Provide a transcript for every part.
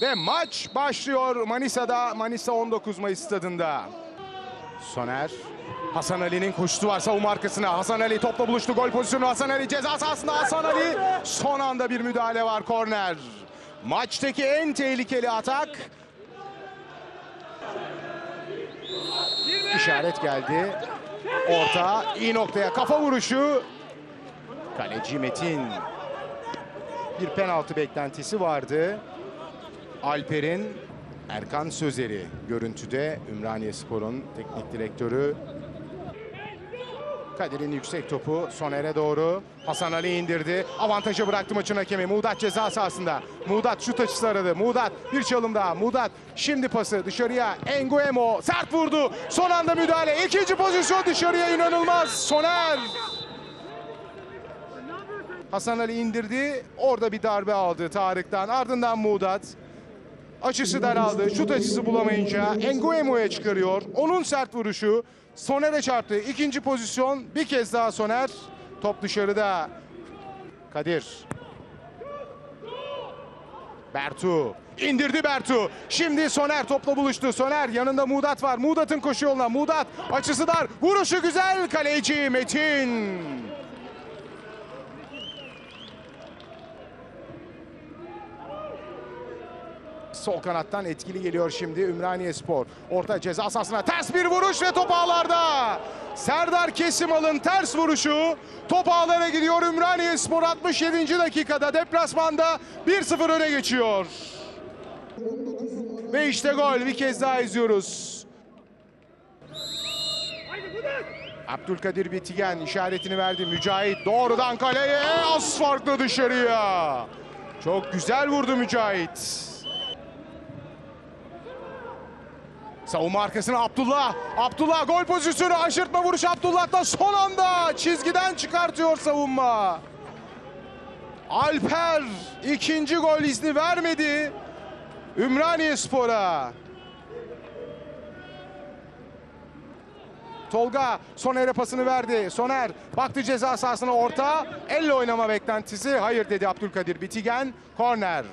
Ve maç başlıyor Manisa'da. Manisa 19 Mayıs stadında. Soner. Hasan Ali'nin koşusu var savunma arkasına. Hasan Ali topla buluştu. Gol pozisyonu Hasan Ali ceza sahasında Hasan Ali. Son anda bir müdahale var korner. Maçtaki en tehlikeli atak. İşaret geldi. Orta iyi noktaya kafa vuruşu. Kaleci Metin. Bir penaltı beklentisi vardı. Alper'in Erkan Sözeri görüntüde Ümraniye Spor'un teknik direktörü. Kadir'in yüksek topu Soner'e doğru. Hasan Ali indirdi. Avantajı bıraktı maçın hakemi. Muğdat ceza sahasında. Muğdat şut açısı aradı. Muğdat bir çalım daha. Muğdat şimdi pası dışarıya. Enguemo sert vurdu. Son anda müdahale. İkinci pozisyon dışarıya inanılmaz. Soner. Hasan Ali indirdi. Orada bir darbe aldı Tarık'tan. Ardından Muğdat. Açısı daraldı. Şut açısı bulamayınca Enguemo'ya çıkarıyor. Onun sert vuruşu Soner'e çarptı. İkinci pozisyon bir kez daha Soner. Top dışarıda. Kadir. Bertu. indirdi Bertu. Şimdi Soner topla buluştu. Soner yanında Muğdat var. Muğdat'ın koşu yoluna. Muğdat açısı dar. Vuruşu güzel. Kaleci Metin. Sol kanattan etkili geliyor şimdi Ümraniye Spor. Orta ceza sahasına ters bir vuruş ve top ağlarda. Serdar Kesimal'ın ters vuruşu top ağlara gidiyor. Ümraniye Spor 67. dakikada deplasmanda 1-0 öne geçiyor. Ve işte gol bir kez daha izliyoruz. Abdülkadir Bitigen işaretini verdi. Mücahit doğrudan kaleye az farklı dışarıya. Çok güzel vurdu Mücahit. Savunma arkasına Abdullah. Abdullah gol pozisyonu aşırtma vuruş Abdullah'ta son anda çizgiden çıkartıyor savunma. Alper ikinci gol izni vermedi. Ümraniye Spor'a. Tolga Soner'e pasını verdi. Soner baktı ceza sahasına orta. Elle oynama beklentisi. Hayır dedi Abdülkadir Bitigen. Korner.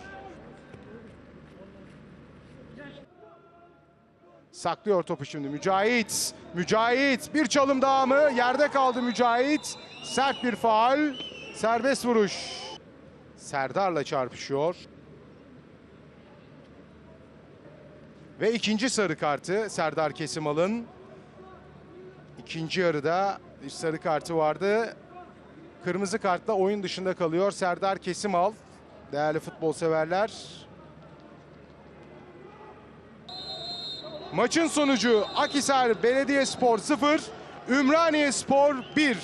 Saklıyor topu şimdi Mücahit. Mücahit bir çalım daha mı? Yerde kaldı Mücahit. Sert bir faal. Serbest vuruş. Serdar'la çarpışıyor. Ve ikinci sarı kartı Serdar Kesimal'ın. İkinci yarıda bir sarı kartı vardı. Kırmızı kartla oyun dışında kalıyor Serdar Kesimal. Değerli futbol severler. Maçın sonucu Akhisar Belediyespor 0, Ümraniye Spor 1.